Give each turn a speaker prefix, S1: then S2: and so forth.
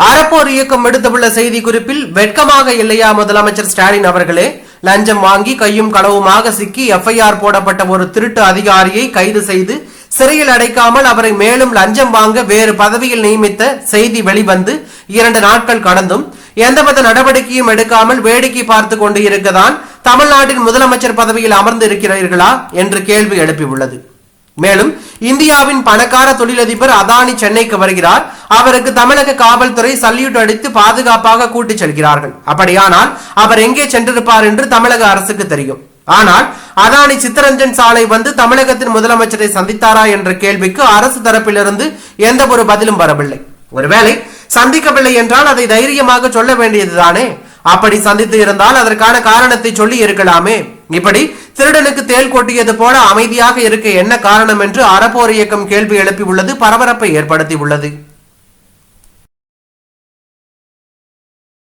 S1: அறப்போர் இயக்கம் எடுத்துள்ள செய்தி குறிப்பில் வெட்கமாக இல்லையா முதலமைச்சர் ஸ்டாலின் அவர்களே? லஞ்சம் வாங்கி கையும் களவுமாக சிக்கி எஃப்ஐஆர் போடப்பட்ட ஒரு திருட்டு அதிகாரியை கைது செய்து சிறையில் அடைக்காமல் அவரை மேலும் லஞ்சம் வாங்க வேறு பதவியில் நியமித்த செய்தி வெளிவந்து இரண்டு நாட்கள் கடந்தும் எந்தவித நடவடிக்கையும் எடுக்காமல் வேடிக்கை பார்த்து கொண்டு இருக்கதான் தமிழ்நாட்டின் முதலமைச்சர் பதவியில் அமர்ந்து இருக்கிறீர்களா என்று கேள்வி எழுப்பியுள்ளது. மேலும் இந்தியாவின் பணக்கார தொழிலதிபர் அதானி சென்னைக்கு வருகிறார். அவருக்கு தமிழக காவல்துறை சல்யூட் அடித்து பாதுகாப்பாக கூட்டிச் செல்கிறார்கள். அப்படியானால் அவர் எங்கே சென்றிருப்பார் என்று தமிழக அரசுக்கு தெரியும். ஆனால் அதானி சித்தரஞ்சன் சாலை வந்து தமிழகத்தின் முதலமைச்சரை சந்தித்தாரா என்ற கேள்விக்கு அரசு தரப்பிலிருந்து எந்த ஒரு பதிலும் வரவில்லை. ஒருவேளை சந்திக்கவில்லை என்றால் அதை தைரியமாக சொல்ல வேண்டியதுதானே? அப்படி சந்தித்து இருந்தால் அதற்கான காரணத்தை சொல்லி இருக்கலாமே. இப்படி திருடனுக்கு தேள் கொட்டியது போல அமைதியாக இருக்க என்ன காரணம் என்று அறப்போர் இயக்கம் கேள்வி எழுப்பியுள்ளது பரபரப்பை ஏற்படுத்தி உள்ளது.